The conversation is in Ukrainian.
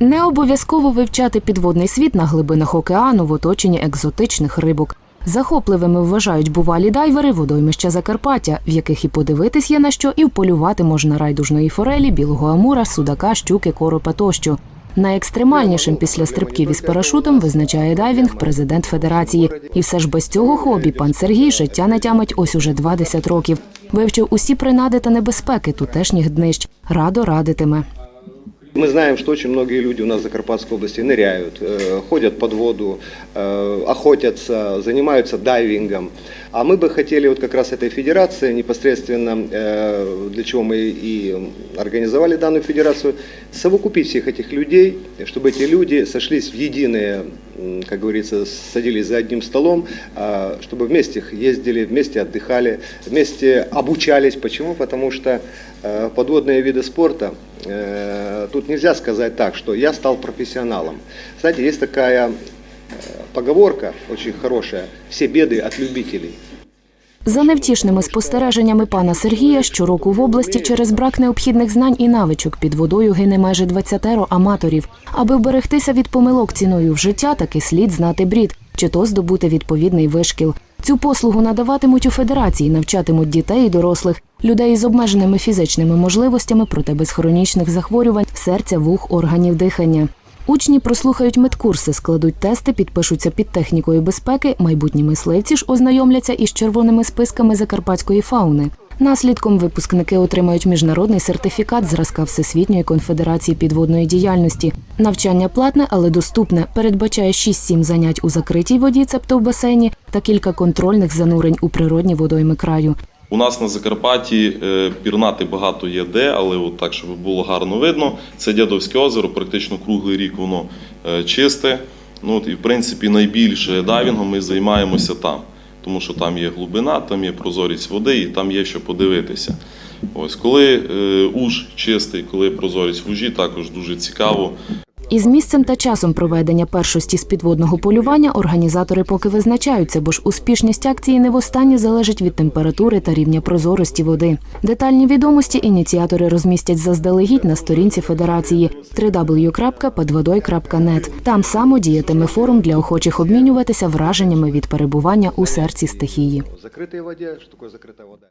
Не обов'язково вивчати підводний світ на глибинах океану в оточенні екзотичних рибок. Захопливими вважають бувалі дайвери водоймища Закарпаття, в яких і подивитись є на що, і вполювати можна райдужної форелі, білого амура, судака, щуки, коропа тощо. Найекстремальнішим після стрибків із парашутом визначає дайвінг президент федерації. І все ж без цього хобі пан Сергій життя не тямить ось уже 20 років. Вивчив усі принади та небезпеки тутешніх днищ. Радо радитиме. Мы знаем, что очень многие люди у нас в Закарпатской области ныряют, э, ходят под воду, э, охотятся, занимаются дайвингом. А мы бы хотели вот как раз этой федерации непосредственно, э, для чего мы и организовали данную федерацию, совокупить всех этих людей, чтобы эти люди сошлись в единые, м, как говорится, садились за одним столом, чтобы вместе ездили, вместе отдыхали, вместе обучались. Почему? Потому что подводные виды спорта, тут нельзя сказать так, что я стал профессионалом. Знаете, есть такая э, поговорка очень хорошая, все беды от любителей. За невтішними спостереженнями пана Сергія, щороку в області через брак необхідних знань і навичок під водою гине майже 20 аматорів. Аби вберегтися від помилок ціною в життя, таки слід знати брід, чи то здобути відповідний вишкіл. Цю послугу надаватимуть у федерації, навчатимуть дітей і дорослих, людей з обмеженими фізичними можливостями, проте без хронічних захворювань, серця, вух, органів дихання. Учні прослухають медкурси, складуть тести, підпишуться під технікою безпеки. Майбутні мисливці ж ознайомляться із червоними списками закарпатської фауни. Наслідком випускники отримають міжнародний сертифікат зразка Всесвітньої конфедерації підводної діяльності. Навчання платне, але доступне. Передбачає 6-7 занять у закритій воді, цебто в басейні, та кілька контрольних занурень у природні водойми краю. У нас на Закарпатті е, пірнати багато є де, але от так, щоб було гарно видно, це Дядовське озеро, практично круглий рік воно е, чисте. Ну, от, і в принципі найбільше дайвінгом ми займаємося там, тому що там є глибина, там є прозорість води і там є що подивитися. Ось коли е, уж чистий, коли прозорість в ужі, також дуже цікаво. Із місцем та часом проведення першості з підводного полювання організатори поки визначаються, бо ж успішність акції не востаннє залежить від температури та рівня прозорості води. Детальні відомості ініціатори розмістять заздалегідь на сторінці федерації www.подводой.net. Там само діятиме форум для охочих обмінюватися враженнями від перебування у серці стихії. В закрытой воде, что такое вода?